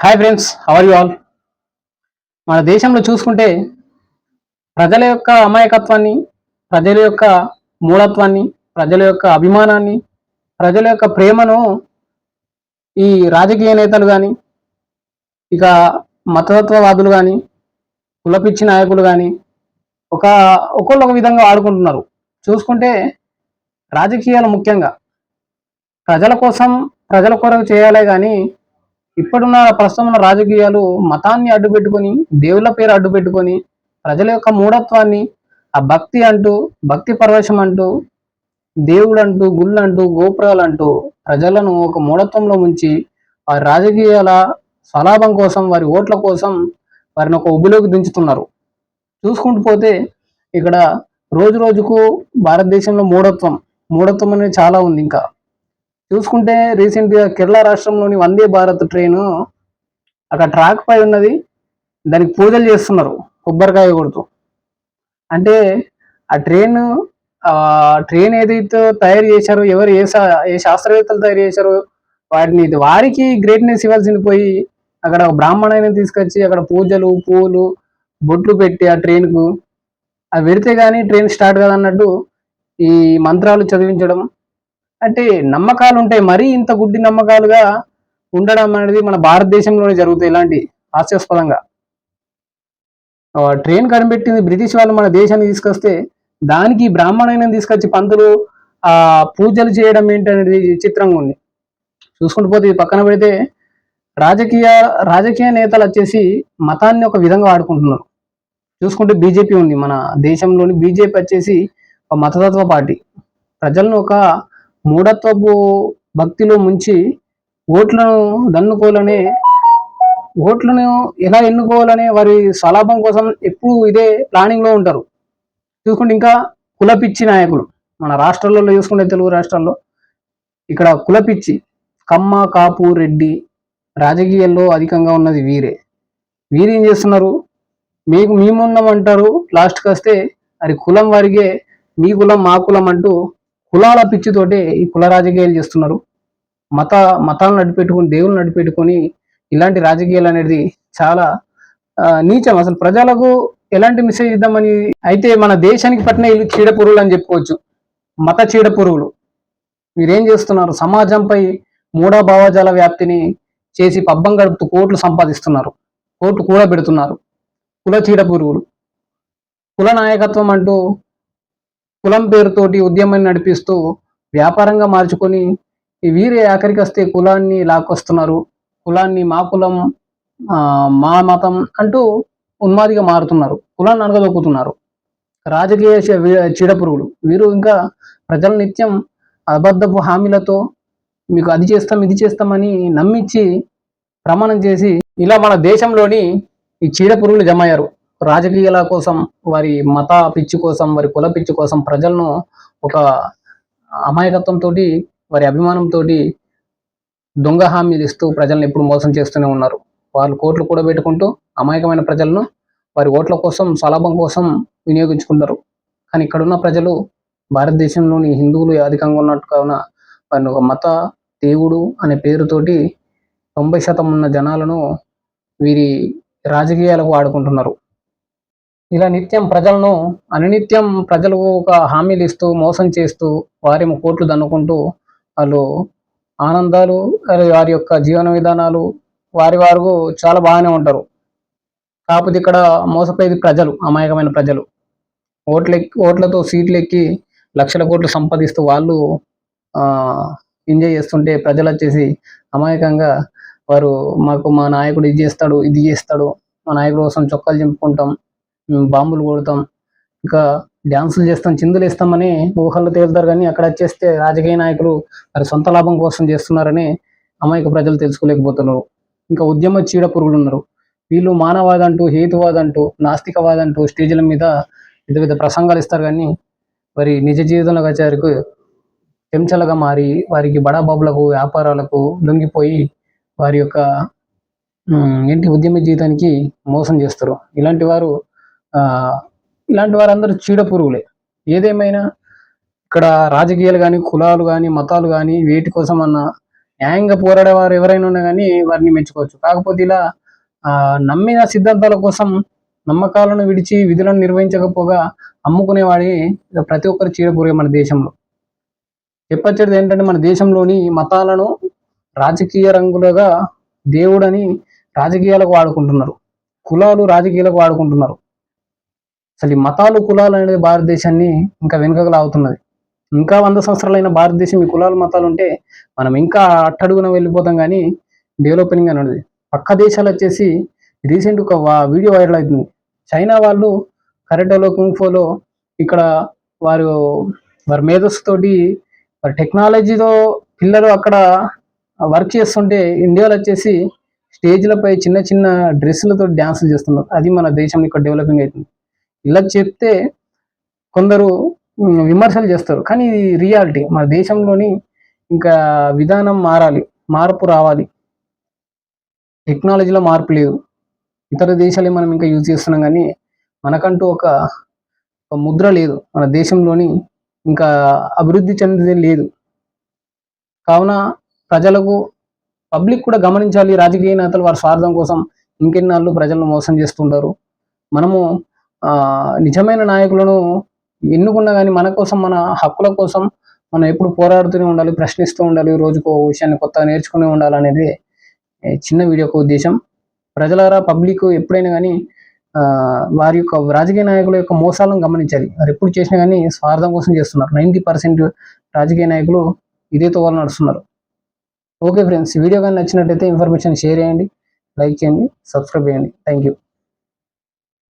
Hi friends how are you all మన దేశంలో చూసుకుంటే ప్రజల యొక్క అమాయకత్వాన్ని ప్రజల యొక్క మూలత్వాన్ని ప్రజల యొక్క అభిమానాన్ని ప్రజల యొక్క ప్రేమను ఈ రాజకీయ నేతలు కానీ ఇక మతతత్వవాదులు కానీ కులపిచ్చి నాయకులు కానీ ఒక ఒకళ్ళు ఒక విధంగా ఆడుకుంటున్నారు. చూసుకుంటే రాజకీయాలు ముఖ్యంగా ప్రజల కోసం ప్రజల కొరకు చేయాలే కానీ ఇప్పుడున్న ప్రస్తుతం ఉన్న రాజకీయాలు మతాన్ని అడ్డు పెట్టుకొని దేవుళ్ళ పేరు అడ్డు పెట్టుకొని ప్రజల యొక్క మూఢత్వాన్ని ఆ భక్తి అంటూ భక్తి పరవశం అంటూ దేవుడు అంటూ గుళ్ళు అంటూ గోపురాలు అంటూ ప్రజలను ఒక మూఢత్వంలో ముంచి వారి రాజకీయాల స్వలాభం కోసం వారి ఓట్ల కోసం వారిని ఒక ఉబ్బులోకి దించుతున్నారు. చూసుకుంటూ పోతే ఇక్కడ రోజు రోజుకు భారతదేశంలో మూఢత్వం మూఢత్వం అనేది చాలా ఉంది ఇంకా. చూసుకుంటే రీసెంట్గా కేరళ రాష్ట్రంలోని వందే భారత్ ట్రైను అక్కడ ట్రాక్ పై ఉన్నది. దానికి పూజలు చేస్తున్నారు. కొబ్బరికాయ కొడుతూ. అంటే ఆ ట్రైన్ ఆ ట్రైన్ ఏదైతే తయారు చేశారో ఎవరు ఏ శా- ఏ శాస్త్రవేత్తలు తయారు చేశారో వాటిని వారికి గ్రేట్నెస్ ఇవ్వాల్సింది పోయి అక్కడ ఒక బ్రాహ్మణాన్ని తీసుకొచ్చి అక్కడ పూజలు పూలు బొట్లు పెట్టి ఆ ట్రైన్కు. అవి అది పెడితే కానీ ట్రైన్ స్టార్ట్ కాదన్నట్టు ఈ మంత్రాలు చదివించడం అంటే నమ్మకాలు ఉంటాయి మరీ ఇంత గుడ్డి నమ్మకాలుగా ఉండడం అనేది మన భారతదేశంలోనే జరుగుతాయి ఇలాంటి హాస్యాస్పదంగా. ట్రైన్ కనిపెట్టింది బ్రిటిష్ వాళ్ళు మన దేశాన్ని తీసుకొస్తే దానికి బ్రాహ్మణైన తీసుకొచ్చి పంతులు ఆ పూజలు చేయడం ఏంటనేది చిత్రంగా ఉంది. చూసుకుంటూ పోతే ఇది పక్కన పెడితే రాజకీయ రాజకీయ నేతలు వచ్చేసి మతాన్ని ఒక విధంగా వాడుకుంటున్నారు. చూసుకుంటే బీజేపీ ఉంది మన దేశంలోని బీజేపీ వచ్చేసి ఒక మతతత్వ పార్టీ. ప్రజలను ఒక మూఢత్వపు భక్తిలో ముంచి ఓట్లను దన్నుకోవాలనే ఓట్లను ఎలా ఎన్నుకోవాలనే వారి స్వలాభం కోసం ఎప్పుడు ఇదే ప్లానింగ్లో ఉంటారు. చూసుకుంటే ఇంకా కులపిచ్చి నాయకులు. మన రాష్ట్రాలలో చూసుకుంటే తెలుగు రాష్ట్రాల్లో ఇక్కడ కులపిచ్చి కమ్మ కాపు రెడ్డి రాజకీయాల్లో అధికంగా ఉన్నది వీరే. వీరు ఏం చేస్తున్నారు? మీకు మేమున్నామంటారు లాస్ట్కి వస్తే అది కులం వారికే మీ కులం మా కులం అంటూ కులాల పిచ్చితోటే ఈ కుల రాజకీయాలు చేస్తున్నారు. మత మతాలను నడిపెట్టుకుని దేవుళ్ళు నడిపెట్టుకొని ఇలాంటి రాజకీయాలు అనేది చాలా నీచం. అసలు ప్రజలకు ఎలాంటి మెసేజ్ ఇద్దామని అయితే మన దేశానికి పట్టిన వీళ్ళు చీడ పురుగులు అని చెప్పుకోవచ్చు. మత చీడ పురుగులు మీరేం చేస్తున్నారు? సమాజంపై మూఢ భావజాల వ్యాప్తిని చేసి పబ్బం గడుపుతూ కోట్లు సంపాదిస్తున్నారు. కోట్లు కూడా పెడుతున్నారు కుల చీడ పురుగులు కుల నాయకత్వం అంటూ కులం పేరుతోటి ఉద్యమాన్ని నడిపిస్తూ వ్యాపారంగా మార్చుకొని వీరే ఆఖరికి వస్తే కులాన్ని లాక్కొస్తున్నారు. కులాన్ని మా కులం ఆ, మా మతం అంటూ ఉన్మాదిగా మారుతున్నారు. కులాన్ని అనగదొక్కుతున్నారు రాజకీయ చీడపురుగులు. వీరు ఇంకా ప్రజల నిత్యం అబద్ధపు హామీలతో మీకు అది చేస్తాం ఇది చేస్తామని నమ్మించి ప్రమాణం చేసి ఇలా మన దేశంలోని ఈ చీడపురుగులు జమ అయ్యారు రాజకీయాల కోసం వారి మత పిచ్చి కోసం వారి కుల పిచ్చి కోసం ప్రజలను ఒక అమాయకత్వంతో వారి అభిమానంతో దొంగ హామీలు ఇస్తూ ప్రజలను ఎప్పుడు మోసం చేస్తూనే ఉన్నారు. వాళ్ళు కోట్లు కూడా పెట్టుకుంటూ అమాయకమైన ప్రజలను వారి ఓట్ల కోసం స్వలాభం కోసం వినియోగించుకుంటారు. కానీ ఇక్కడున్న ప్రజలు భారతదేశంలోని హిందువులు అధికంగా ఉన్నట్టు కావున వారిని ఒక మత దేవుడు అనే పేరుతోటి తొంభై శాతం ఉన్న జనాలను వీరి రాజకీయాలకు ఆడుకుంటున్నారు ఇలా నిత్యం ప్రజలను అనునిత్యం ప్రజలకు ఒక హామీలు ఇస్తూ మోసం చేస్తూ వారేమో కోట్లు దన్నుకుంటూ వాళ్ళు ఆనందాలు వారి యొక్క జీవన విధానాలు వారి వారు చాలా బాగానే ఉంటారు. కాకపోతే ఇక్కడ మోసపోయేది ప్రజలు అమాయకమైన ప్రజలు. ఓట్ల ఓట్లతో సీట్లు ఎక్కి లక్షల కోట్లు సంపాదిస్తూ వాళ్ళు ఎంజాయ్ చేస్తుంటే ప్రజలు వచ్చేసి అమాయకంగా వారు మాకు మా నాయకుడు ఇది చేస్తాడు ఇది చేస్తాడు మా నాయకుడు కోసం చొక్కాలు చింపుకుంటాం బాంబులు కొడతాం. ఇంకా డ్యాన్సులు చేస్తాం చిందులు వేస్తామని ఊహల్లో తేలుతారు కానీ అక్కడ వచ్చేస్తే రాజకీయ నాయకులు వారి సొంత లాభం కోసం చేస్తున్నారని అమాయక ప్రజలు తెలుసుకోలేకపోతున్నారు. ఇంకా ఉద్యమ చీడ పురుగులు ఉన్నారు వీళ్ళు మానవాద అంటూ హేతువాద అంటూ నాస్తికవాద అంటూ స్టేజ్ల మీద వివిధ వివిధ ప్రసంగాలు ఇస్తారు కానీ వారి నిజ జీవితంలో వచ్చేసరికి చెంచలుగా మారి వారికి బడాబాబులకు వ్యాపారాలకు లొంగిపోయి వారి యొక్క ఏంటి ఉద్యమ జీవితానికి మోసం చేస్తారు. ఇలాంటి వారు ఇలాంటి వారందరూ చీడ పురుగులే. ఏదేమైనా ఇక్కడ రాజకీయాలు కానీ కులాలు కానీ మతాలు కానీ వేటి కోసం అన్న న్యాయంగా పోరాడే వారు ఎవరైనా ఉన్నా కానీ వారిని మెచ్చుకోవచ్చు. కాకపోతే ఇలా నమ్మిన సిద్ధాంతాల కోసం నమ్మకాలను విడిచి విధులను నిర్వహించకపోగా అమ్ముకునేవాడి ప్రతి ఒక్కరు చీడకూరే మన దేశంలో. చెప్పచ్చేది ఏంటంటే మన దేశంలోని మతాలను రాజకీయ రంగులుగా దేవుడని రాజకీయాలకు వాడుకుంటున్నారు. కులాలు రాజకీయాలకు వాడుకుంటున్నారు. అసలు ఈ మతాలు కులాలు అనేది భారతదేశాన్ని ఇంకా వెనుకకు లాగుతున్నది. ఇంకా వంద సంవత్సరాలైన భారతదేశం ఈ కులాలు మతాలు ఉంటే మనం ఇంకా అట్టడుగున వెళ్ళిపోతాం కానీ డెవలపింగ్ అనేది పక్క దేశాలు వచ్చేసి రీసెంట్ ఒక వీడియో వైరల్ అవుతుంది చైనా వాళ్ళు కరెటోలో కుంఫోలో ఇక్కడ వారు వారి మేధస్సుతోటి వారి టెక్నాలజీతో పిల్లలు అక్కడ వర్క్ చేస్తుంటే ఇండియాలో వచ్చేసి స్టేజ్లపై చిన్న చిన్న డ్రెస్సులతో డ్యాన్సులు చేస్తున్నారు. అది మన దేశం ఇక్కడ డెవలపింగ్ అవుతుంది ఇలా చెప్తే కొందరు విమర్శలు చేస్తారు. కానీ ఇది రియాలిటీ. మన దేశంలోని ఇంకా విధానం మారాలి. మార్పు రావాలి. టెక్నాలజీలో మార్పు లేదు. ఇతర దేశాలే మనం ఇంకా యూజ్ చేస్తున్నాం కానీ మనకంటూ ఒక ముద్ర లేదు. మన దేశంలోని ఇంకా అభివృద్ధి చెందింది లేదు. కావున ప్రజలకు పబ్లిక్ కూడా గమనించాలి. రాజకీయ నేతలు వారి స్వార్థం కోసం ఇంకెన్నాళ్ళు ప్రజలను మోసం చేస్తుంటారు. మనము నిజమైన నాయకులను ఎన్నుకున్నా కానీ మన కోసం మన హక్కుల కోసం మనం ఎప్పుడు పోరాడుతూనే ఉండాలి ప్రశ్నిస్తూ ఉండాలి రోజుకో విషయాన్ని కొత్తగా నేర్చుకుని ఉండాలి అనేది చిన్న వీడియోకు ఉద్దేశం. ప్రజలారా పబ్లిక్ ఎప్పుడైనా కానీ వారి యొక్క రాజకీయ నాయకుల యొక్క మోసాలను గమనించాలి. వారు ఎప్పుడు చేసినా కానీ స్వార్థం కోసం చేస్తున్నారు. నైంటీ పర్సెంట్ రాజకీయ నాయకులు ఇదే తోవాలి నడుస్తున్నారు. ఓకే ఫ్రెండ్స్ వీడియో కానీ నచ్చినట్లయితే ఇన్ఫర్మేషన్ షేర్ చేయండి లైక్ చేయండి సబ్స్క్రైబ్ చేయండి. Thank you.